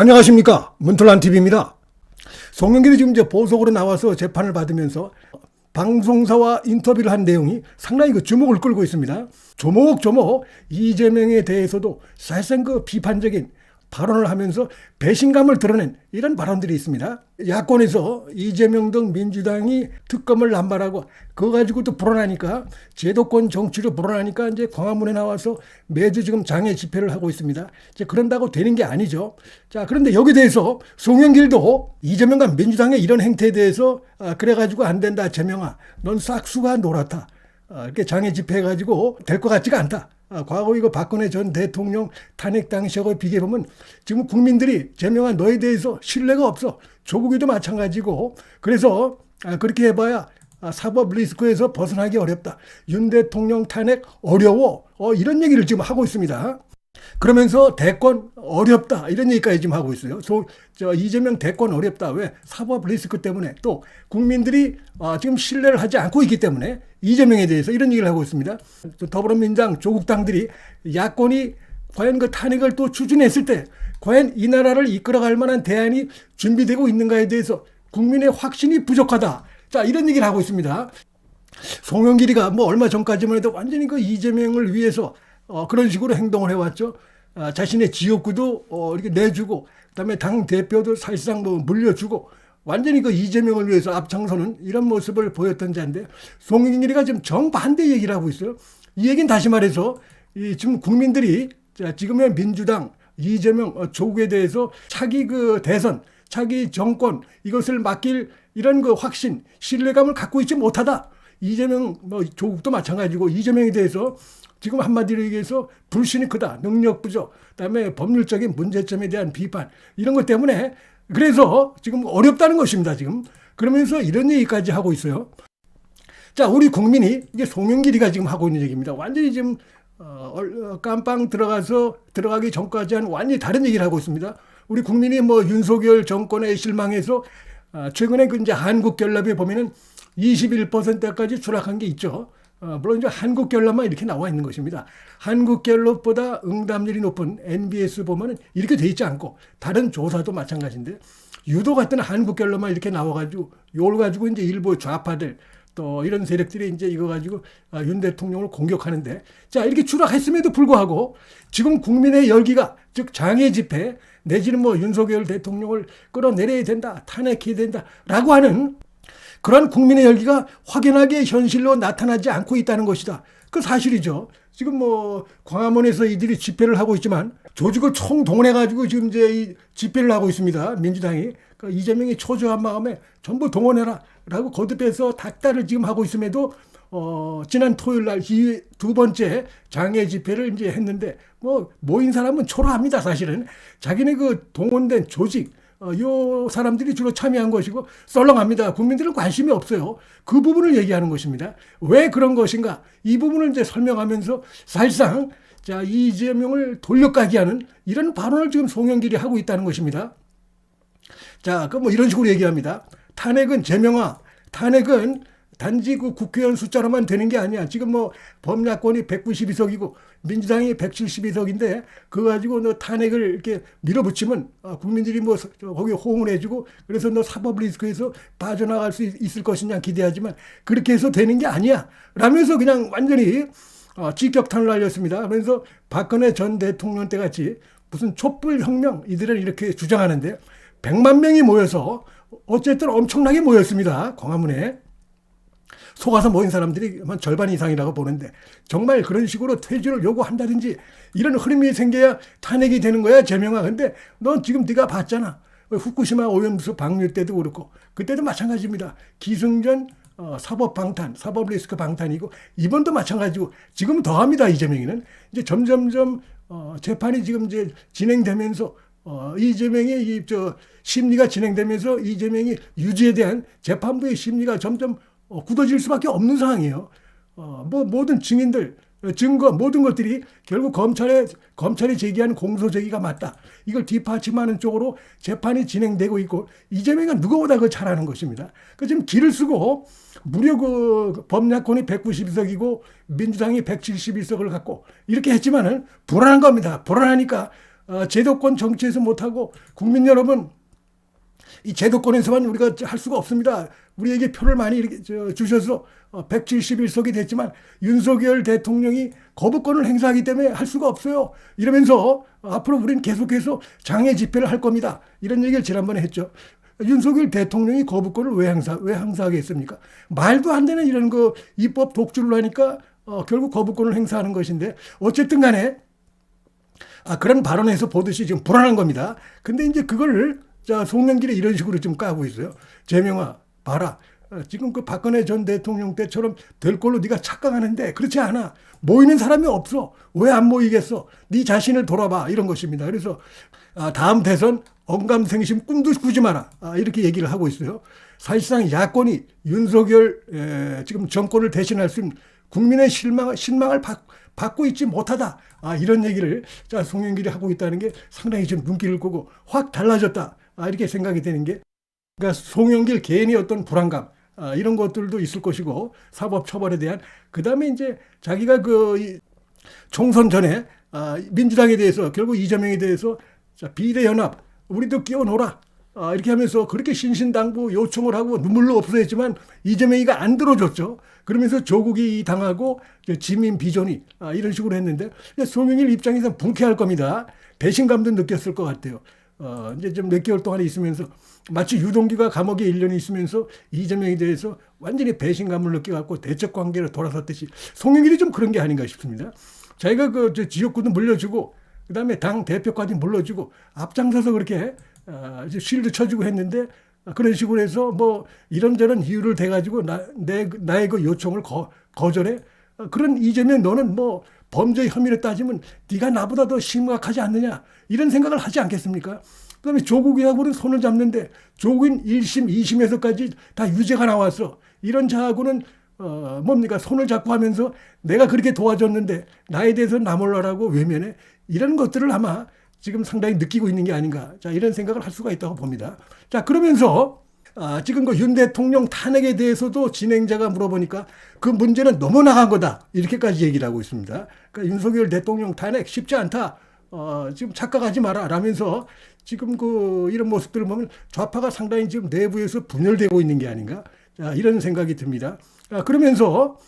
안녕하십니까 문틀란 TV입니다. 송영길이 지금 이제 보석으로 나와서 재판을 받으면서 방송사와 인터뷰를 한 내용이 상당히 그 주목을 끌고 있습니다. 조목조목 이재명에 대해서도 사실상 그 비판적인 발언을 하면서 배신감을 드러낸 이런 발언들이 있습니다. 야권에서 이재명 등 민주당이 특검을 남발하고 그거 가지고 또 불안하니까 제도권 정치로 불안하니까 이제 광화문에 나와서 매주 지금 장애 집회를 하고 있습니다. 이제 그런다고 되는 게 아니죠. 자, 그런데 여기 대해서 송영길도 이재명과 민주당의 이런 행태에 대해서 아, 그래가지고 안 된다, 재명아. 넌 싹수가 노랗다. 아, 이렇게 장애 집회해가지고 될 것 같지가 않다. 아, 과거 이거 박근혜 전 대통령 탄핵 당시하고 비교해 보면 지금 국민들이 제명한 너에 대해서 신뢰가 없어. 조국이도 마찬가지고 그래서 아, 그렇게 해봐야 아, 사법 리스크에서 벗어나기 어렵다. 윤 대통령 탄핵 어려워. 어, 이런 얘기를 지금 하고 있습니다. 그러면서 대권 어렵다 이런 얘기까지 지금 하고 있어요. 소, 저 이재명 대권 어렵다 왜 사법 리스크 때문에 또 국민들이 아, 지금 신뢰를 하지 않고 있기 때문에 이재명에 대해서 이런 얘기를 하고 있습니다. 또 더불어민주당 조국 당들이 야권이 과연 그 탄핵을 또 추진했을 때 과연 이 나라를 이끌어갈 만한 대안이 준비되고 있는가에 대해서 국민의 확신이 부족하다. 자 이런 얘기를 하고 있습니다. 송영길이가 뭐 얼마 전까지만 해도 완전히 그 이재명을 위해서 어, 그런 식으로 행동을 해왔죠. 아, 자신의 지역구도 어, 이렇게 내주고, 그다음에 당 대표도 사실상 뭐 물려주고, 완전히 그 이재명을 위해서 앞장서는 이런 모습을 보였던 자인데, 송영길이가 지금 정반대 얘기를 하고 있어요. 이 얘기는 다시 말해서 이 지금 국민들이 자, 지금의 민주당 이재명 어, 조국에 대해서 차기 그 대선, 차기 정권 이것을 맡길 이런 그 확신, 신뢰감을 갖고 있지 못하다. 이재명 뭐 조국도 마찬가지고 이재명에 대해서 지금 한마디로 얘기해서 불신이 크다, 능력 부족, 그다음에 법률적인 문제점에 대한 비판 이런 것 때문에 그래서 지금 어렵다는 것입니다. 지금 그러면서 이런 얘기까지 하고 있어요. 자, 우리 국민이 이게 송영길이가 지금 하고 있는 얘기입니다. 완전히 지금 어, 얼- 깜빵 들어가서 들어가기 전까지 한 완전히 다른 얘기를 하고 있습니다. 우리 국민이 뭐 윤석열 정권에 실망해서 아, 최근에 그 이제 한국갤럽에 보면은 21%까지 추락한 게 있죠. 어, 물론 이제 한국갤럽만 이렇게 나와 있는 것입니다. 한국갤럽보다 응답률이 높은 NBS 보면은 이렇게 돼 있지 않고 다른 조사도 마찬가지인데 유도 같은 한국갤럽만 이렇게 나와가지고 이걸 가지고 이제 일부 좌파들 또 이런 세력들이 이제 이거 가지고 아, 윤 대통령을 공격하는데 자 이렇게 추락했음에도 불구하고 지금 국민의 열기가 즉 장애 집회 내지는 뭐 윤석열 대통령을 끌어내려야 된다 탄핵해야 된다라고 하는 그런 국민의 열기가 확연하게 현실로 나타나지 않고 있다는 것이다. 그 사실이죠. 지금 뭐 광화문에서 이들이 집회를 하고 있지만 조직을 총동원해 가지고 지금 이제 이 집회를 하고 있습니다. 민주당이 그 이재명이 초조한 마음에 전부 동원해라라고 거듭해서 닥달을 지금 하고 있음에도 어 지난 토요일 날이 두 번째 장애 집회를 이제 했는데 뭐 모인 사람은 초라합니다. 사실은 자기네 그 동원된 조직 어, 요 사람들이 주로 참여한 것이고 썰렁합니다. 국민들은 관심이 없어요. 그 부분을 얘기하는 것입니다. 왜 그런 것인가? 이 부분을 이제 설명하면서 사실상 자 이재명을 돌려가게 하는 이런 발언을 지금 송영길이 하고 있다는 것입니다. 자, 그 뭐 이런 식으로 얘기합니다. 탄핵은 제명화, 탄핵은 단지 그 국회의원 숫자로만 되는 게 아니야. 지금 뭐 범야권이 192석이고 민주당이 172석인데 그거 가지고 너 탄핵을 이렇게 밀어붙이면 아, 국민들이 뭐 거기 호응을 해주고 그래서 너 사법 리스크에서 빠져나갈 수 있- 있을 것이냐 기대하지만 그렇게 해서 되는 게 아니야. 라면서 그냥 완전히 어, 직격탄을 날렸습니다. 그래서 박근혜 전 대통령 때 같이 무슨 촛불 혁명 이들은 이렇게 주장하는데 100만 명이 모여서 어쨌든 엄청나게 모였습니다. 광화문에. 속아서 모인 사람들이 한 절반 이상이라고 보는데 정말 그런 식으로 퇴진을 요구한다든지 이런 흐름이 생겨야 탄핵이 되는 거야 제명아. 근데 넌 지금 네가 봤잖아. 후쿠시마 오염수 방류 때도 그렇고 그때도 마찬가지입니다. 기승전 어, 사법 방탄 사법 리스크 방탄이고 이번도 마찬가지고 지금 더합니다 이재명이는. 이제 점점점 어, 재판이 지금 이제 진행되면서 어, 이재명의 이 저 심리가 진행되면서 이재명이 유지에 대한 재판부의 심리가 점점 어, 굳어질 수밖에 없는 상황이에요. 어, 뭐 모든 증인들 어, 증거 모든 것들이 결국 검찰에 검찰이 제기한 공소 제기가 맞다. 이걸 뒷받침하는 쪽으로 재판이 진행되고 있고 이재명이 누구보다 그 잘하는 것입니다. 그 지금 길을 쓰고 무려 그 범야권이 192석이고 민주당이 171석을 갖고 이렇게 했지만은 불안한 겁니다. 불안하니까 어, 제도권 정치에서 못하고 국민 여러분 이 제도권에서만 우리가 할 수가 없습니다. 우리에게 표를 많이 이렇게 저 주셔서 171석이 됐지만 윤석열 대통령이 거부권을 행사하기 때문에 할 수가 없어요. 이러면서 앞으로 우리는 계속해서 장애 집회를 할 겁니다. 이런 얘기를 지난번에 했죠. 윤석열 대통령이 거부권을 왜 행사 왜 행사하겠습니까? 말도 안 되는 이런 거 입법 독주를 하니까 어, 결국 거부권을 행사하는 것인데 어쨌든 간에 아, 그런 발언에서 보듯이 지금 불안한 겁니다. 근데 이제 그걸 자, 송명길이 이런 식으로 좀 까고 있어요. 재명아, 봐라. 어, 지금 그 박근혜 전 대통령 때처럼 될 걸로 네가 착각하는데 그렇지 않아. 모이는 사람이 없어. 왜 안 모이겠어? 네 자신을 돌아봐. 이런 것입니다. 그래서 아, 다음 대선 언감생심 꿈도 꾸지 마라. 아, 이렇게 얘기를 하고 있어요. 사실상 야권이 윤석열 에, 지금 정권을 대신할 수 있는 국민의 실망, 신망을 받, 받고 있지 못하다. 아, 이런 얘기를 자, 송영길이 하고 있다는 게 상당히 좀 눈길을 끄고 확 달라졌다. 아, 이렇게 생각이 되는 게 그러니까 송영길 개인의 어떤 불안감 아, 이런 것들도 있을 것이고 사법 처벌에 대한 그 다음에 이제 자기가 그 이, 총선 전에 아, 민주당에 대해서 결국 이재명에 대해서 자, 비례연합 우리도 끼워놓으라 아, 이렇게 하면서 그렇게 신신당부 요청을 하고 눈물로 없어졌지만 이재명이가 안 들어줬죠. 그러면서 조국이 당하고 저 지민 비전이 아, 이런 식으로 했는데 송영일 입장에서 불쾌할 겁니다. 배신감도 느꼈을 것 같아요. 어, 이제 좀 몇 개월 동안 있으면서 마치 유동규가 감옥에 1년이 있으면서 이재명에 대해서 완전히 배신감을 느껴갖고 대적 관계로 돌아섰듯이 송영길이 좀 그런 게 아닌가 싶습니다. 자기가 그저 지역구도 물려주고 그다음에 당 대표까지 물려주고 앞장서서 그렇게 어, 실드 쳐주고 했는데 그런 식으로 해서 뭐 이런저런 이유를 대가지고 나, 내, 나의 그 요청을 거, 거절해 어, 그런 이재명 너는 뭐 범죄 혐의를 따지면 네가 나보다 더 심각하지 않느냐 이런 생각을 하지 않겠습니까? 그다음에 조국이하고는 손을 잡는데 조국인 1심, 2심에서까지 다 유죄가 나왔어. 이런 자하고는 어 뭡니까 손을 잡고 하면서 내가 그렇게 도와줬는데 나에 대해서 나몰라라고 외면해 이런 것들을 아마 지금 상당히 느끼고 있는 게 아닌가 자 이런 생각을 할 수가 있다고 봅니다. 자 그러면서 아, 지금 그윤 대통령 탄핵에 대해서도 진행자가 물어보니까 그 문제는 너무 나간 거다. 이렇게까지 얘기를 하고 있습니다. 그러니까 윤석열 대통령 탄핵 쉽지 않다. 어, 지금 착각하지 마라. 라면서 지금 그 이런 모습들을 보면 좌파가 상당히 지금 내부에서 분열되고 있는 게 아닌가. 자, 이런 생각이 듭니다. 아, 그러면서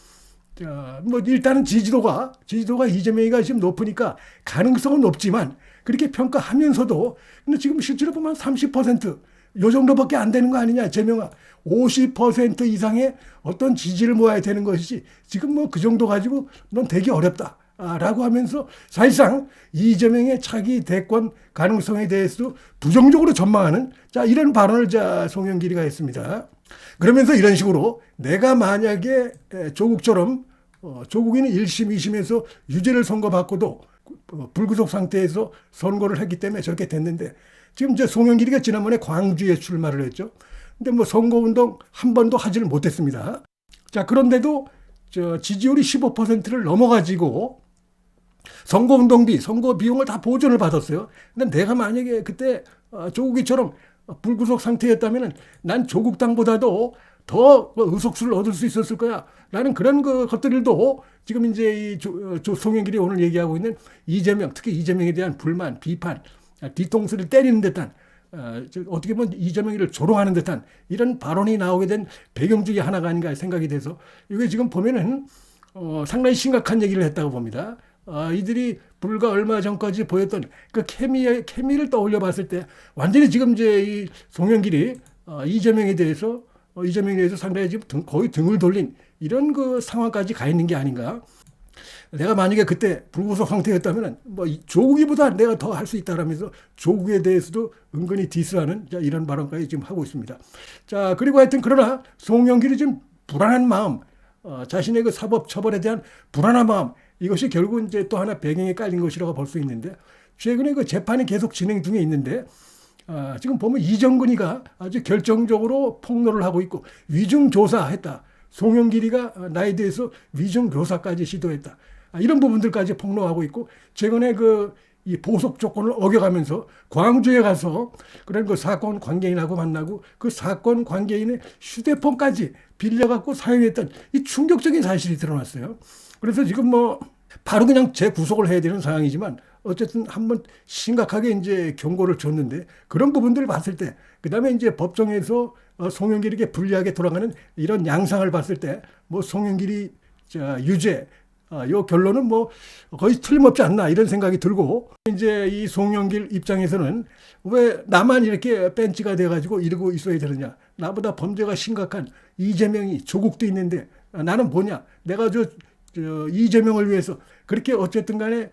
자, 뭐 일단은 지지도가 지지도가 이재명이가 지금 높으니까 가능성은 높지만 그렇게 평가하면서도 근데 지금 실제로 보면 30% 요 정도밖에 안 되는 거 아니냐 재명아 50% 이상의 어떤 지지를 모아야 되는 것이지 지금 뭐 그 정도 가지고 넌 되기 어렵다. 아, 라고 하면서 사실상 이재명의 차기 대권 가능성에 대해서도 부정적으로 전망하는 자 이런 발언을 자 송영길이가 했습니다. 그러면서 이런 식으로 내가 만약에 에, 조국처럼 어, 조국이는 1심, 2심에서 유죄를 선고받고도 어, 불구속 상태에서 선고를 했기 때문에 저렇게 됐는데 지금 이제 송영길이가 지난번에 광주에 출마를 했죠. 근데 뭐 선거운동 한 번도 하지를 못했습니다. 자, 그런데도 저 지지율이 15%를 넘어가지고 선거운동비, 선거 비용을 다 보전을 받았어요. 근데 내가 만약에 그때 어, 조국이처럼 불구속 상태였다면 난 조국당보다도 더 의석수를 얻을 수 있었을 거야. 라는 그런 그 것들도 지금 이제 이 조, 조 송영길이 오늘 얘기하고 있는 이재명, 특히 이재명에 대한 불만, 비판, 뒤통수를 때리는 듯한 어, 어떻게 보면 이재명이를 조롱하는 듯한 이런 발언이 나오게 된 배경 중에 하나가 아닌가 생각이 돼서 이게 지금 보면은 어, 상당히 심각한 얘기를 했다고 봅니다. 어, 이들이 불과 얼마 전까지 보였던 그 케미의 케미를 떠올려 봤을 때 완전히 지금 이제 이 송영길이 어, 이재명에 대해서 어, 이재명에 대해서 상당히 지금 등, 거의 등을 돌린 이런 그 상황까지 가 있는 게 아닌가. 내가 만약에 그때 불구속 상태였다면 뭐 조국이보다 내가 더 할 수 있다라면서 조국에 대해서도 은근히 디스하는 자, 이런 발언까지 지금 하고 있습니다. 자 그리고 하여튼 그러나 송영길이 좀 불안한 마음, 어, 자신의 그 사법 처벌에 대한 불안한 마음 이것이 결국 이제 또 하나 배경에 깔린 것이라고 볼 수 있는데 최근에 그 재판이 계속 진행 중에 있는데 아, 지금 보면 이정근이가 아주 결정적으로 폭로를 하고 있고 위중 조사했다. 송영길이가 나에 대해서 위중 조사까지 시도했다. 아, 이런 부분들까지 폭로하고 있고 최근에 그 이 보석 조건을 어겨가면서 광주에 가서 그런 그 사건 관계인하고 만나고 그 사건 관계인의 휴대폰까지 빌려갖고 사용했던 이 충격적인 사실이 드러났어요. 그래서 지금 뭐 바로 그냥 재구속을 해야 되는 상황이지만 어쨌든 한번 심각하게 이제 경고를 줬는데 그런 부분들을 봤을 때 그다음에 이제 법정에서 어, 송영길에게 불리하게 돌아가는 이런 양상을 봤을 때 뭐 송영길이 자, 유죄 아, 요 결론은 뭐 거의 틀림없지 않나 이런 생각이 들고 이제 이 송영길 입장에서는 왜 나만 이렇게 벤치가 돼가지고 이러고 있어야 되느냐? 나보다 범죄가 심각한 이재명이 조국도 있는데 아, 나는 뭐냐? 내가 저, 저 이재명을 위해서 그렇게 어쨌든 간에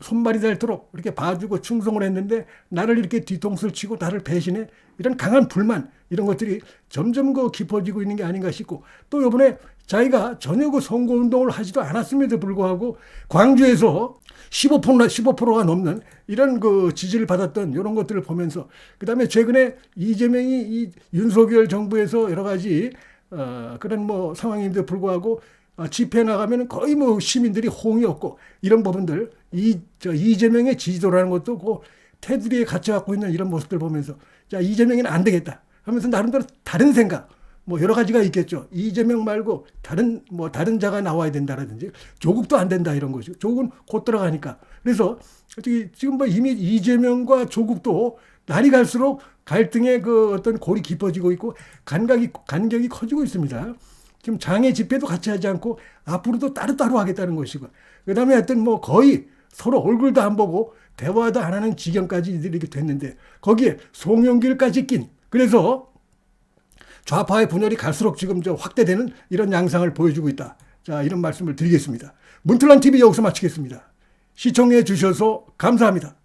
손발이 닳도록 이렇게 봐주고 충성을 했는데 나를 이렇게 뒤통수를 치고 나를 배신해? 이런 강한 불만 이런 것들이 점점 그 깊어지고 있는 게 아닌가 싶고 또 이번에 자기가 전혀 그 선거운동을 하지도 않았음에도 불구하고 광주에서 15%나 15%가 넘는 이런 그 지지를 받았던 이런 것들을 보면서 그다음에 최근에 이재명이 이 윤석열 정부에서 여러 가지 어, 그런 뭐 상황임에도 불구하고 어, 집회 나가면 거의 뭐 시민들이 호응이 없고 이런 부분들 이 저 이재명의 지지도라는 것도 그 테두리에 갇혀 갖고 있는 이런 모습들 보면서 자 이재명이는 안 되겠다 하면서 나름대로 다른 생각 뭐 여러 가지가 있겠죠 이재명 말고 다른 뭐 다른 자가 나와야 된다라든지 조국도 안 된다 이런 것이 조국은 곧 들어가니까 그래서 어떻게 지금 뭐 이미 이재명과 조국도 날이 갈수록 갈등의 그 어떤 골이 깊어지고 있고 간격이 간격이 커지고 있습니다. 지금 장애 집회도 같이 하지 않고 앞으로도 따로따로 하겠다는 것이고 그다음에 하여튼 뭐 거의 서로 얼굴도 안 보고 대화도 안 하는 지경까지 이렇게 됐는데 거기에 송영길까지 낀 그래서 좌파의 분열이 갈수록 지금 저 확대되는 이런 양상을 보여주고 있다. 자 이런 말씀을 드리겠습니다. 문틀란 TV 여기서 마치겠습니다. 시청해 주셔서 감사합니다.